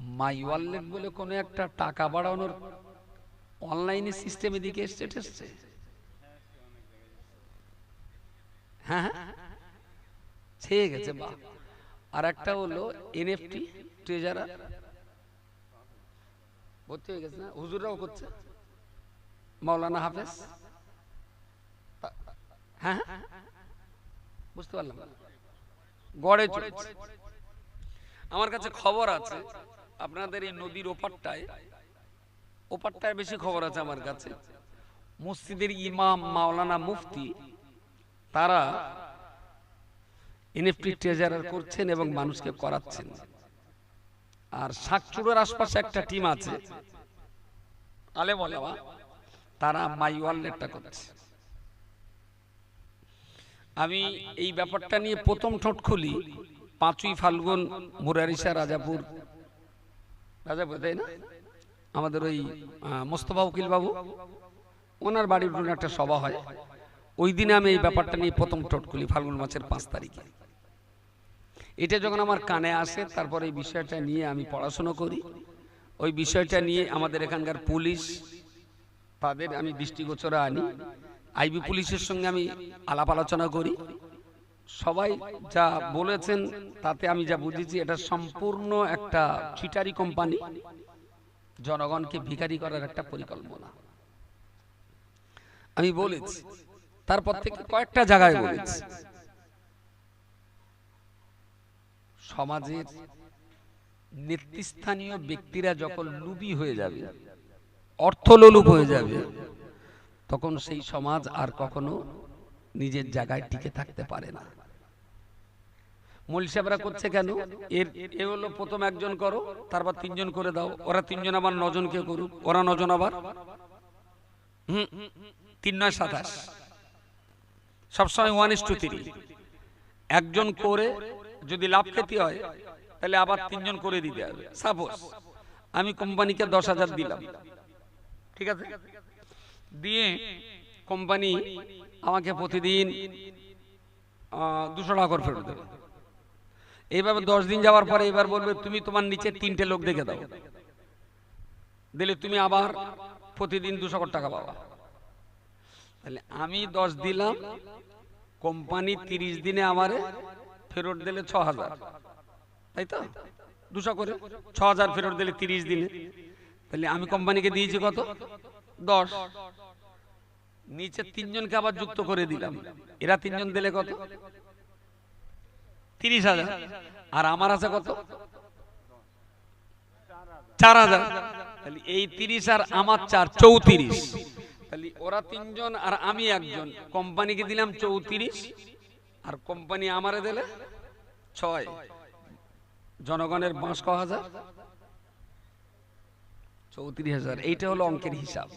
My wallet বলে কোনো একটা টাকা বাড়ানোর অনলাইনে সিস্টেম এদিকে এসছে এসছে। হ্যাঁ ঠিক আছে বাহ। আর একটা হলো এনএফটি ট্রেজারার ভর্তি হয়ে গেছে, না? হুজুররাও করছে। মাওলানা হাফেজ। হ্যাঁ হ্যাঁ। বুঝতে পারলাম। গড়ে চলেছে। আমার কাছে খবর আছে আপনাদের এই নদীর ওপারটায় ওপারটায় বেশি খবর আছে আমার কাছে। মসজিদের ইমাম মাওলানা মুফতি, তারা এনএফটি ট্রেজারার করছেন এবং মানুষকে করাচ্ছেন। আর শাকচুড়োর আশপাশে একটা টিম আছে। আলে বলে তারা মাই ওয়ালেটটা করছে। আমি এই ব্যাপারটা নিয়ে প্রথম ঠোঁট খুলি পাঁচই ফাল্গুন মুরারিসা রাজাপুর না? আমাদের ওই মোস্তফা উকিল বাবু, ওনার বাড়ির উঠোনে একটা সভা হয়। ওই দিনে আমি এই ব্যাপারটা নিয়ে প্রথম ঠোঁট খুলি, ফাল্গুন মাসের পাঁচ তারিখে। এটা যখন আমার কানে আসে, তারপরে এই বিষয়টা নিয়ে আমি পড়াশুনো করি। ওই বিষয়টা নিয়ে আমাদের এখানকার পুলিশ, তাদের আমি দৃষ্টিগোচরে আনি। আইবি পুলিশের সঙ্গে আমি আলাপ আলোচনা করি। সবাই যা বলেছেন, তাতে আমি যা বুঝেছি, এটা সম্পূর্ণ একটা চিটারি কোম্পানি। জনগণকে ভিখারি করার একটা পরিকল্পনা। আমি বলেছি, তারপর থেকে কয়েকটা জায়গায় বলেছি। সমাজের নেতৃস্থানীয় ব্যক্তিরা যখন লুবি হয়ে যাবে, অর্থলোলুপ হয়ে যাবে, তখন সেই সমাজ আর কখনো নিজের জায়গায় টিকে থাকতে পারে না। মলসাবরা করছে কেন? এর এ হলো প্রথম একজন করো, তারপর তিনজন করে দাও। ওরা তিনজন আবার নজনকে করুক। ওরা নজন আবার? হুম, তিন নয় সাতাশ। সবসময় ওয়ান ইস টু থ্রি একজন করে যদি লাভ ক্ষতি হয়, তাহলে আবার তিনজন করে দিতে হবে। সাপোজ আমি কোম্পানিকে দশ হাজার দিলাম। ঠিক আছে? দিয়ে কোম্পানি আমাকে প্রতিদিন দুশো টাকা করে ফেরত দেবে। এইভাবে দশ দিন যাওয়ার পরে এবার বলবে তুমি তোমার নিচে তিনটে লোক দেখে দাও। দিলে তুমি আবার প্রতিদিন দুশো কোটি টাকা পাবা। তাহলে আমি দশ দিলাম কোম্পানি তিরিশ দিনে আমারে ফেরত দিলে ছ হাজার তাই তো? দুশো করে। ছ হাজার ফেরত দিলে তিরিশ দিনে। তাহলে আমি কোম্পানিকে দিয়েছি কত? দশ। নিচে তিনজনকে আবার যুক্ত করে দিলাম। এরা তিনজন দিলে কত? তিরিশ হাজার। আর আমার আছে কত? চার হাজার। তাহলে এই তিরিশ আর আমার চার চৌত্রিশ। তাহলে ওরা তিনজন আর আমি একজন। কোম্পানিকে দিলাম চৌত্রিশ আর কোম্পানি আমারে দিলে ছয়। জনগণের বাঁশ ক হাজার। চৌত্রিশ হাজার। এইটা হলো অঙ্কের হিসাব।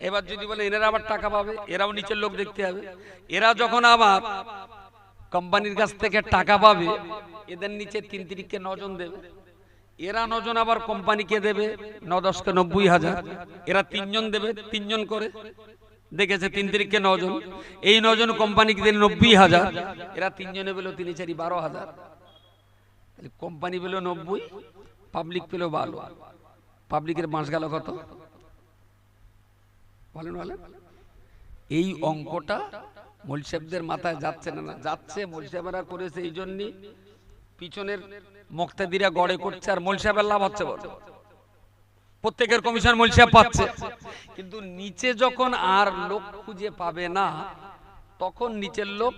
এবার যদি বলে এনারা আবার টাকা পাবে? এরাও নিচের লোক দেখতে হবে। এরা যখন আবার কোম্পানির কাছ থেকে টাকা পাবে, এদের নিচে তিন তিরিখকে নজন দেবে। এরা নজন আবার কোম্পানিকে দেবে? ন দশকে নব্বই হাজার। এরা তিনজন দেবে, তিনজন করে। দেখেছে তিন তিরিখকে নজন। এই নজন কোম্পানিকে দিলে নব্বই হাজার। এরা তিনজনে পেল তিন চারি বারো হাজার। কোম্পানি পেল নব্বই, পাবলিক পেল বারো। পাবলিকের বাঁশ গেল কত? বলেন বলেন। এই অঙ্কটা মোলসাহেবদের মাথায় যাচ্ছে না যাচ্ছে মোলসাহেবেরা করেছে এই জন্যই। পিছনের মুক্তাদিরা গড়ে করছে আর মোলসাহেবের লাভ হচ্ছে বড় প্রত্যেকের কমিশন মোলসাহেব পাচ্ছে। কিন্তু নিচে যখন আর লোক খুঁজে পাবে না, তখন নিচের লোক,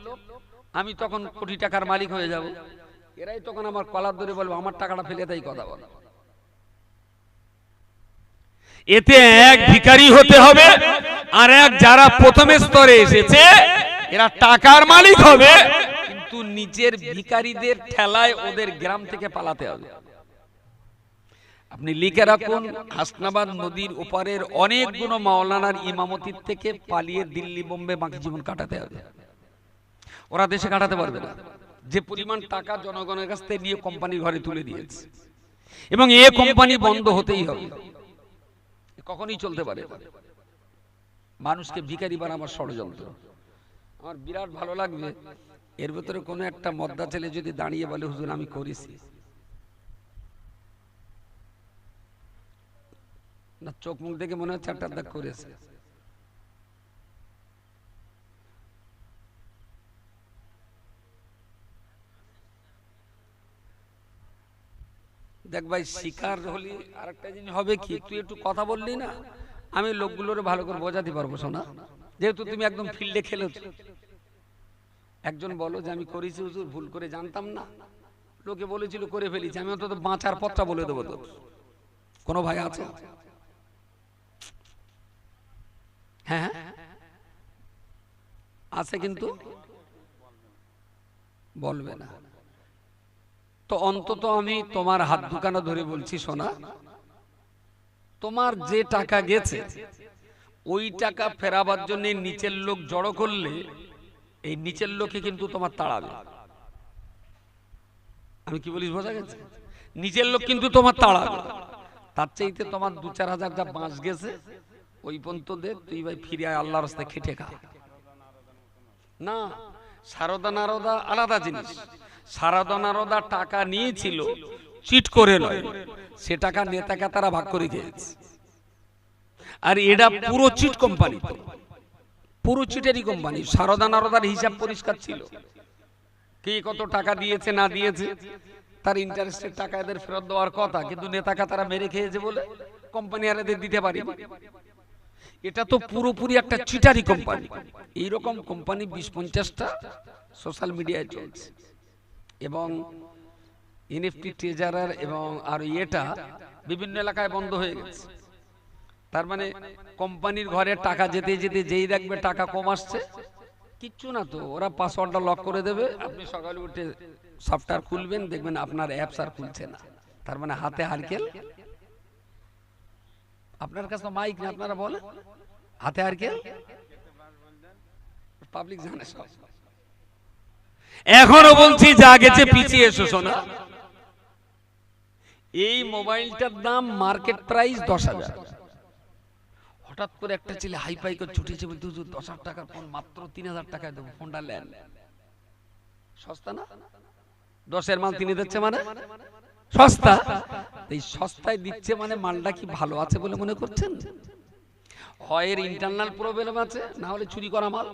আমি তখন কোটি টাকার মালিক হয়ে যাব। এরাই তখন আমার কলার ধরে বলব, আমার টাকাটা ফেলে তাই কথা বলো। এতে এক ভিখারি হতে হবে, আর এক যারা প্রথম স্তরে এসেছে এরা টাকার মালিক হবে। কিন্তু নিজের ভিখারিদের ঠেলায় ওদের গ্রাম থেকে পালাতে হবে। আপনি লিখে রাখুন, হাসনাবাদ নদীর ওপারের অনেকগুলো মাওলানার ইমামতির থেকে পালিয়ে দিল্লি বোম্বে বাকি জীবন কাটাতে হবে। ওরা দেশে কাটাতে পারবে না। যে পরিমাণ টাকা জনগণের কাছ থেকে নিয়ে কোম্পানির ঘরে তুলে দিয়েছে। এবং এ কোম্পানি বন্ধ হতেই হবে। কখনই চলতে পারে মানুষকে ভিখারি বানাবার ষড়যন্ত্র। আমার বিরাট ভালো লাগবে। এর ভেতরে কোনো একটা মদ্দা ছেলে যদি দাঁড়িয়ে বলে, হুজুর, আমি করেছি। না, চোখ মুখ দেখে মনে হচ্ছে একটা দাগ করেছে। দেখ ভাই, শিকার হলি আরেকটা জিনিস হবে কি? তুই একটু কথা বললি না? আমি লোকগুলোর ভালো করে বোঝাতে পারব, শোনা। যেহেতু তুমি একদম ফিল্ডে খেলেছ। একজন বলো যে, আমি করেছি হুজুর, ভুল করে জানতাম না। লোকে বলেছিল, করে ফেলেছি। আমি অন্তত বাঁচার পথটা বলে দেবো তোর। কোনো ভাই আছে? হ্যাঁ হ্যাঁ। আছে কিন্তু? বলবে না। তো অন্তত আমি তোমার হাত দুখানা ধরে বলছি, শোনা। তোমার যে টাকা গেছে ওই টাকা ফেরাবার জন্য নিচের লোক জড়ো করলে এই নিচের লোকে কিন্তু তোমার তাড়াবে আমি কি বলিস বোঝা গেছে? নিচের লোক কিন্তু তোমার তাড়াবে তার চাইতে তোমার দু চার হাজার যা বাঁশ গেছে ওই পর্যন্ত দে তুই ভাই ফিরে আয় আল্লাহর রাস্তায় খেটে খা। না সারদা নারদা আলাদা জিনিস। সারদা নারদা টাকা নিয়েছিল চিট করে নয় সে টাকা নেতাকে তারা ভাগ করে খেয়েছে। আর এটা পুরো চিট কোম্পানি পুরো চিটেরই কোম্পানি সারদা নারদার হিসাব পরিষ্কার ছিল। কে কত টাকা দিয়েছে, না দিয়েছে, তার ইন্টারেস্টের টাকা এদের ফেরত দেওয়ার কথা। কিন্তু নেতাকে তারা মেরে খেয়েছে বলে কোম্পানি আর এদের দিতে পারি এটা তো পুরোপুরি একটা চিটারি কোম্পানি এইরকম কোম্পানি বিশ পঞ্চাশটা সোশ্যাল মিডিয়ায় চলছে। এবং এনএফটি ট্রেজারার এবং আর এটা বিভিন্ন এলাকায় বন্ধ হয়ে গেছে। তার মানে কোম্পানির ঘরে টাকা যেতে যেতে যেই দেখবে টাকা কম আসছে, কিচ্ছু না তো, ওরা পাসওয়ার্ডটা লক করে দেবে, আপনি সকালে উঠে সফটওয়্যার খুলবেন, দেখবেন আপনার অ্যাপস আর খুলছে না। তার মানে হাতে হারকেল। আপনার কাছে মাইক না আপনারা বলেন। হাতে হারকেল? পাবলিক জানে সব। এখনও বলছি, যা গেছে পিছিয়ে এসো শোনা এই মোবাইলটার দাম মার্কেট প্রাইস দশ হাজার। হঠাৎ করে একটা ছেলে হাই ফাই করে ছুটেছে বলতে হুজুর দশ হাজার টাকার ফোন মাত্র তিন হাজার টাকায় দেবো। ফোনটা নেন সস্তা না? দশের মাল তিনি দিচ্ছে মানে? সস্তা? এই সস্তায় দিচ্ছে মানে মালটা কি ভালো আছে বলে মনে করছেন? হয় এর ইন্টারনাল প্রবলেম আছে না হলে চুরি করা মাল?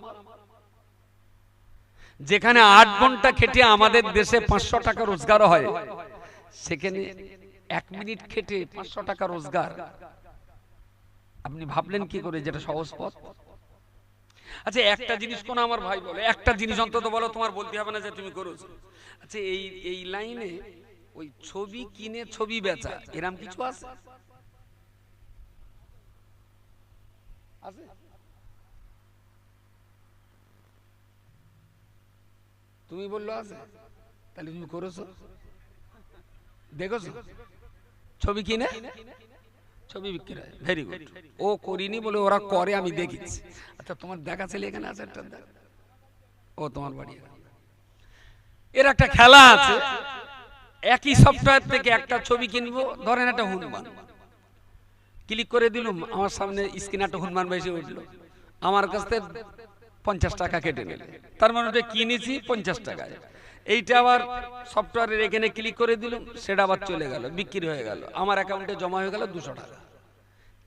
যেখানে আট ঘণ্টা খেটে আমাদের দেশে পাঁচশো টাকা রোজগার হয়। সেখানে এক মিনিট খেটে পাঁচশো টাকা রোজগার। আপনি ভাবলেন কি করে যেটা সহজ পথ? আচ্ছা একটা জিনিস কোন আমার ভাই বলে একটা জিনিস অন্তত বলো তোমার বলতে হবে না যে তুমি করো। আচ্ছা এই এই লাইনে ওই ছবি কিনে ছবি বেচা এরম কিছু আছে? আছে? তুমি বলল আছে? তাহলে তুমি করেছ? দেখেছ? ছবি কিনে? ছবি বিক্রি হয়। ভেরি গুড ও করিনি বলে ওরা করে, আমি দেখেছি আচ্ছা তোমার দেখা ছেলে এখানে আছে একটা? ও, তোমার বাড়ি এর একটা খেলা আছে। একই সফটওয়্যার থেকে একটা ছবি কিনবো। ধরেন একটা হনুমান। ক্লিক করে দিলুম, আমার সামনে স্ক্রিনে একটা হনুমান বেশি উঠল। আমার কাছ থেকে পঞ্চাশ টাকা কেটে নিল। তার মানে ওটা কিনেছি পঞ্চাশ টাকায়। এইটা আবার সফটওয়্যারের এখানে ক্লিক করে দিলাম, সেটা আবার চলে গেল, বিক্রি হয়ে গেল। আমার অ্যাকাউন্টে জমা হয়ে গেল দুশো টাকা।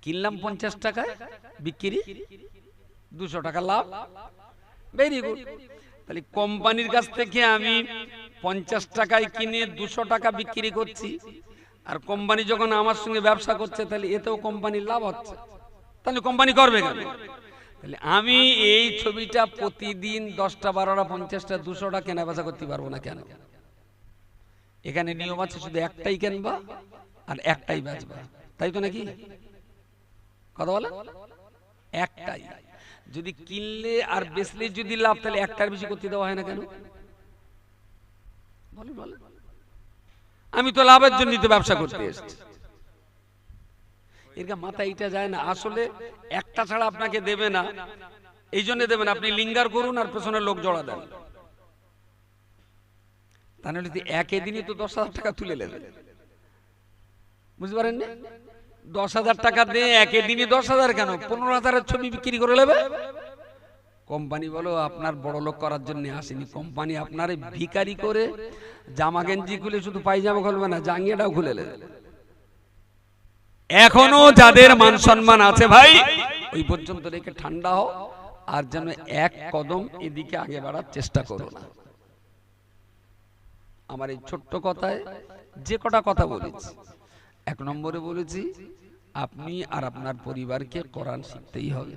কিনলাম পঞ্চাশ টাকায়, বিক্রি দুশো টাকা লাভ। ভেরি গুড তাহলে কোম্পানির কাছ থেকে আমি পঞ্চাশ টাকায় কিনে দুশো টাকা বিক্রি করছি। আর কোম্পানি যখন আমার সঙ্গে ব্যবসা করছে, তাহলে এতেও কোম্পানির লাভ হচ্ছে। তাহলে কোম্পানি করবে কেন? তাহলে আমি এই ছবিটা প্রতিদিন দশটা, বারোটা, পঞ্চাশটা, দুশোটা কেনা বেচা করতে পারব না কেন? এখানে নিয়ম আছে শুধু একটাই কেনবা আর একটাই বেচবা। তাই তো নাকি? কথা বলে একটাই। যদি কিনলে আর বেচলে যদি লাভ, তাহলে একটার বেশি করতে দেওয়া হয় না কেন? আমি তো লাভের জন্য তো ব্যবসা করতে এসেছি। মাথা এইটা যায় না। আসলে একটা ছাড়া আপনাকে দেবে না। এই জন্য দেবেন, আপনি লিঙ্গার করুন আর পেছনে লোক জড়া দেন। তাহলে একে দিনই তো দশ হাজার টাকা তুলে নেবেন বুঝতে পারেন দশ হাজার টাকা দিয়ে একে দিনই দশ হাজার কেন? পনেরো হাজারের ছবি বিক্রি করে নেবে। কোম্পানি বলো, আপনার বড় লোক করার জন্য আসেনি। কোম্পানি আপনার ভিকারি করে জামা গেঞ্জি খুলে শুধু পায়জামা খুলবে না, জাঙ্গিয়াটাও খুলে নেবে। এখনও যাদের মান সম্মান আছে ভাই ওই পর্যন্ত রেখে ঠান্ডা হও আর যেন এক কদম এদিকে আগে বাড়ার চেষ্টা করো না। আমার এই ছোট্ট কথায় যে কটা কথা বলেছি। এক নম্বরে বলেছি আপনি আর আপনার পরিবারকে কোরআন শিখতেই হবে।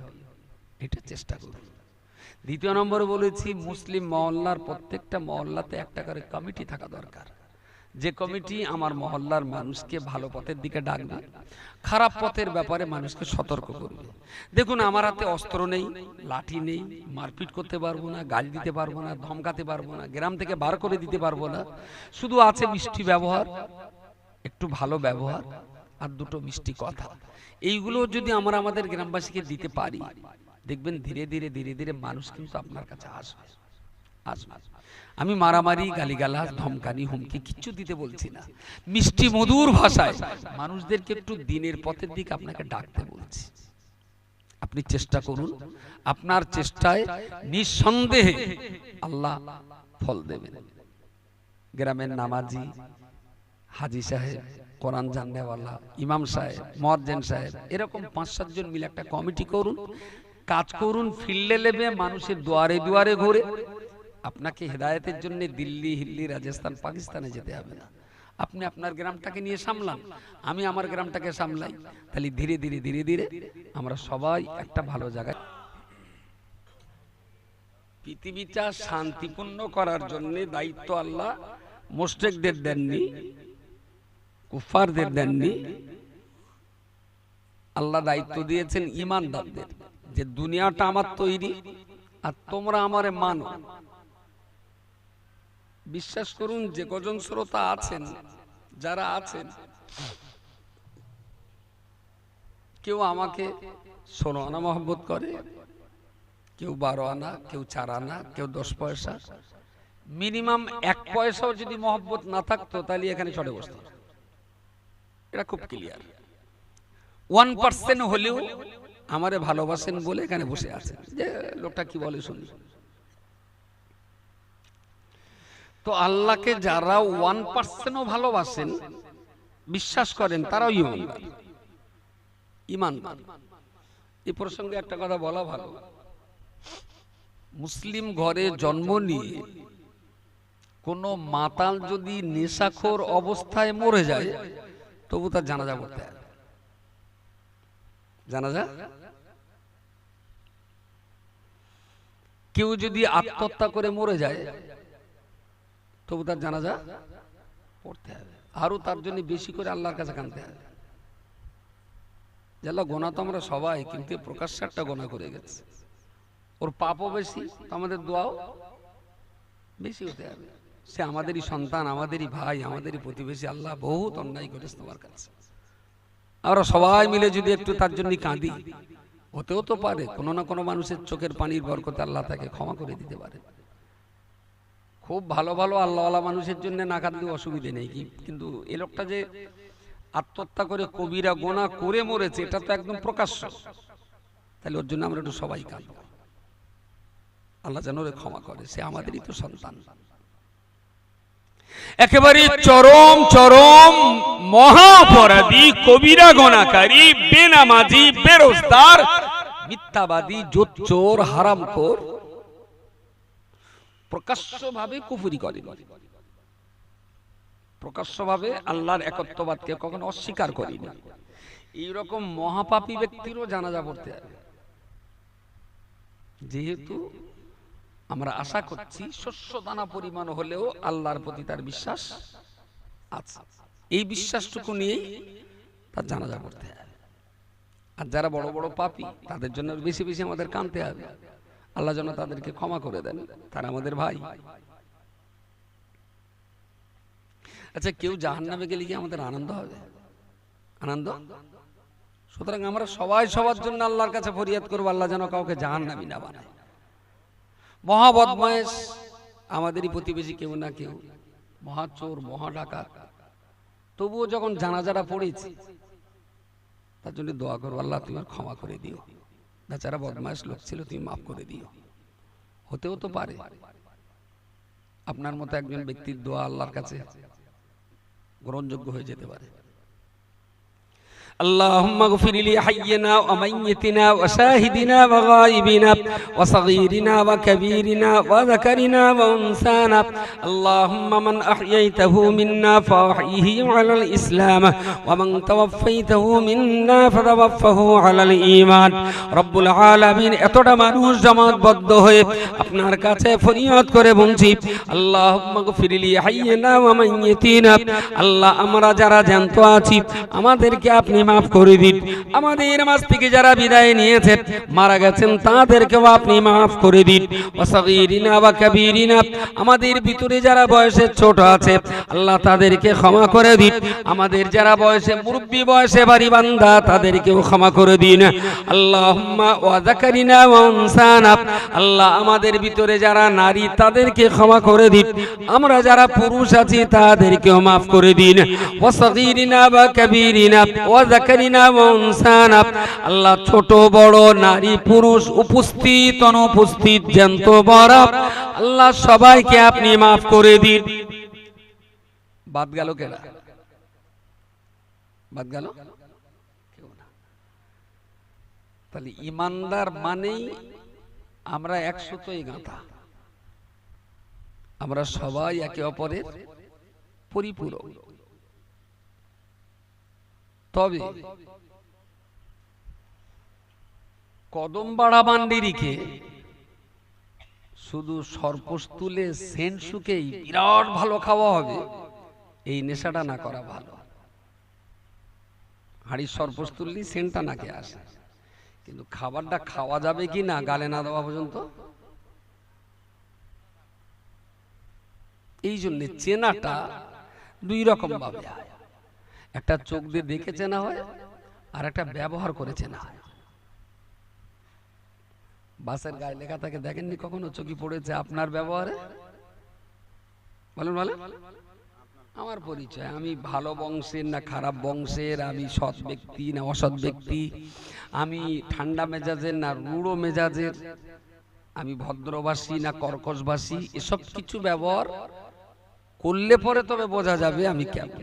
এটা চেষ্টা করুন। দ্বিতীয় নম্বরে বলেছি মুসলিম মহল্লার প্রত্যেকটা মহল্লাতে একটা করে কমিটি থাকা দরকার। যে কমিটি আমার মহল্লার মানুষকে ভালো পথের দিকে ডাকবে খারাপ পথের ব্যাপারে মানুষকে সতর্ক করবে দেখুন আমার হাতে অস্ত্র নেই লাঠি নেই মারপিট করতে পারব না গাল দিতে পারব না ধমকাতে পারব না গ্রাম থেকে বার করে দিতে পারব না। শুধু আছে মিষ্টি ব্যবহার একটু ভালো ব্যবহার আর দুটো মিষ্টি কথা। এইগুলো যদি আমরা আমাদের গ্রামবাসীকে দিতে পারি দেখবেন ধীরে ধীরে ধীরে ধীরে মানুষ কিন্তু আপনার কাছে আসবে। আসবে। আমি মারামারি, গালিগালাজ, ধমকানি, হুমকি কিচ্ছু দিতে বলছি না। মিষ্টি মধুর ভাষায় মানুষদেরকে একটু দিনের পথের দিকে আপনাকে ডাকতে বলছি। আপনি চেষ্টা করুন, আপনার চেষ্টায় নিঃসন্দেহে আল্লাহ ফল দেবেন। গ্রামের নামাজি, হাজি সাহেব, কোরআন জাননেওয়ালা, ইমাম সাহেব মজ্জেন সাহেব, এরকম পাঁচ সাতজন মিলে একটা কমিটি করুন, কাজ করুন, ফিল্ডে লেবে মানুষের দুয়ারে দুয়ারে ঘুরে। আপনাকে হেদায়েতের জন্য দিল্লি, হিল্লি, রাজস্থান, পাকিস্তানে যেতে হবে না। আপনি আপনার গ্রামটাকে নিয়ে সামলান। আমি আমার গ্রামটাকে সামলাই। তাহলে ধীরে ধীরে ধীরে ধীরে আমরা সবাই একটা ভালো জায়গায় পৃথিবীটা শান্তিপূর্ণ করার জন্য দায়িত্ব আল্লাহ। মোস্টেকদের দেননি। কুফারদের দেননি। আল্লাহ দায়িত্ব দিয়েছেন ইমানদারদের। যে দুনিয়াটা আমার তৈরি আর তোমরা আমারে মানো। বিশ্বাস করুন, যে কজন শ্রোতা আছেন, যারা আছেন, কেউ আমাকে ষোলো আনা মহব্বত করে, কেউ বারো আনা, কেউ চার আনা, কেউ দশ পয়সা। মিনিমাম এক পয়সাও যদি মহব্বত না থাকতো, তাহলে এখানে চলে বসতো এটা খুব ক্লিয়ার। ওয়ান পার্সেন্ট হলেও আমারে ভালোবাসেন বলে এখানে বসে আছেন। যে লোকটা কি বলে শুনি। তো আল্লাহকে যারা ওয়ান পার্সেন্টও ভালোবাসেন, বিশ্বাস করেন, তারাও ইমানদার ইমানদার এই প্রসঙ্গে একটা কথা বলা ভালো। মুসলিম ঘরে জন্ম নিয়ে কোনো মাতাল যদি নেশাখোর অবস্থায় মরে যায়, তবু তার জানাজা হবে জানাজা? কেউ যদি আত্মহত্যা করে মরে যায় তবু তার জানাজা পড়তে হবে। আরও তার জন্য বেশি করে আল্লাহর কাছে কানতে হবে। যারা গোনা তো আমরা সবাই, কিন্তু প্রকাশ্য একটা গোনা করে গেছে। ওর পাপও বেশি আমাদের দোয়াও বেশি হতে হবে। সে আমাদেরই সন্তান, আমাদেরই ভাই, আমাদেরই প্রতিবেশী, আল্লাহ বহুত অন্যায় করেছে তোমার কাছে। আমরা সবাই মিলে যদি একটু তার জন্য কাঁদি, হতেও তো পারে, কোনো না কোনো মানুষের চোখের পানির বরকতে আল্লাহ তাকে ক্ষমা করে দিতে পারে। খুব ভালো ভালো আল্লাহওয়ালা মানুষের জন্য না কাঁদলে অসুবিধে নেই কিন্তু এ লোকটা যে আত্মহত্যা করে কবিরা গোনা করে মরেছে, এটা তো একদম প্রকাশ্য। তাহলে ওর জন্য আমরা একটু সবাই কাঁদব। আল্লাহ যেন ওরে ক্ষমা করে, সে আমাদেরই তো সন্তান। একেবারে চরম চরম মহাপরাধী, কবিরা গণাকারী বেনামাজি বেরোজগার মিথ্যাবাদী, জোচ্চোর, হারামখোর প্রকাশ্যভাবে কুফুরি করে প্রকাশ্যভাবে আল্লাহর একত্ববাদকে কখনো অস্বীকার করিনি এইরকম মহাপাপী ব্যক্তিরও জানাজা পড়তে হবে। যেহেতু আমরা আশা করছি শস্য দানা পরিমাণ হলেও আল্লাহর প্রতি তার বিশ্বাস আছে। এই বিশ্বাসটুকু নিয়েই তার জানাজা পড়তে হবে। আর যারা বড় বড় পাপী, তাদের জন্য বেশি বেশি আমাদের কানতে হবে। আল্লাহ যেন তাদেরকে ক্ষমা করে দেন। তারা আমাদের ভাই। আচ্ছা কেউ জাহান নামে গেলে কি আমাদের আনন্দ হবে? আনন্দ? সুতরাং আমরা সবাই সবার জন্য আল্লাহর কাছে ফরিয়াদ করব, আল্লাহ যেন কাউকে জাহান নামি না বানায়। মহা বদমায়েশ আমাদেরই প্রতিবেশী কেউ না কেউ। মহা চোর, মহা ডাকাত। তবুও যখন জানাজারা পড়েছি, তার জন্য দোয়া করো আল্লাহ তুমি ক্ষমা করে দিও। বেচারা বদমাস লোক ছিল, তুমি মাফ করে দিও। হতেও তো পারে। আপনার মতো একজন ব্যক্তির দোয়া আল্লাহর কাছে গ্রহণযোগ্য হয়ে যেতে পারে। اللهم اغفر لحينا وميتنا وشاهدنا وغائبنا وصغيرنا وكبيرنا وذكرنا وانثانا اللهم من احييته منا فاحيه على الاسلام ومن توفيته منا فتوفه على الايمان رب العالمين এতটা মানুষ জমাতবদ্ধ হয়ে আপনার কাছে ফরিয়াদ করে বলছি আল্লাহুম্মা গফিরলি হাইয়িনা ওয়া মাইয়িতিনা আল্লাহ আমরা যারা জ্যান্ত আছি আমাদেরকে আপনি মাফ করে দিন। আমাদের মাঝ থেকে যারা বিদায় নিয়েছেন মারা গেছেন, তাদেরকেও আপনি মাফ করে দিন। ওয়াসাগীরিনা ওয়া কাবীরিনা, আমাদের ভিতরে যারা বয়সে ছোট আছে, আল্লাহ তাদেরকে ক্ষমা করে দিন। আমাদের যারা বয়সে মুরব্বী, বয়সে বাড়ি বান্দা, তাদেরকেও ক্ষমা করে দিন। আল্লাহুম্মা ওয়া যাকারিনা ওয়া উনসানা, আল্লাহ আমাদের ভিতরে যারা নারী, তাদেরকে ক্ষমা করে দিন। আমরা যারা পুরুষ আছি, তাদেরকেও মাফ করে দিন। ওয়াসাগীরিনা ওয়া কাবীরিনা, ওয়া যাকারিনা ওয়া উনসানা আল্লাহ ছোট বড় নারী পুরুষ উপস্থিত, অনুপস্থিত, জ্যান্ত বড় আল্লাহ সবাইকে আপনি মাফ করে দিন। বাদ গেল কেডা বাদ গেল? তাহলে ইমানদার মানেই আমরা একশতই গাঁথা আমরা সবাই একে অপরের পরিপূরক। তবে কদম বাড়া বান্ডিরিকে শুধু সর্পস তুলে সেন্ট বিরাট ভালো খাওয়া হবে। এই নেশাটা না করা ভালো। হাড়ির সর্পস তুললি নাকে আসে। কিন্তু খাবারটা খাওয়া যাবে কি না, গালে না দেওয়া পর্যন্ত? এই জন্য চেনাটা দুই রকম ভাবে হয়। একটা চোখ দিয়ে দেখে চেনা হয়, আর একটা ব্যবহার করে চেনা হয়। বাসের গায়ে লেখা থাকে, দেখেননি কখনো চোখে পড়েছে আপনার ব্যবহারে? বলেন বলেন। আমার পরিচয়, আমি ভালো বংশের না খারাপ বংশের, আমি সৎ ব্যক্তি না অসৎ ব্যক্তি, আমি ঠান্ডা মেজাজের না রুড়ো মেজাজের, আমি ভদ্রবাসী না কর্কশবাসী, এসব কিছু ব্যবহার করলে পরে তবে বোঝা যাবে আমি কেমন।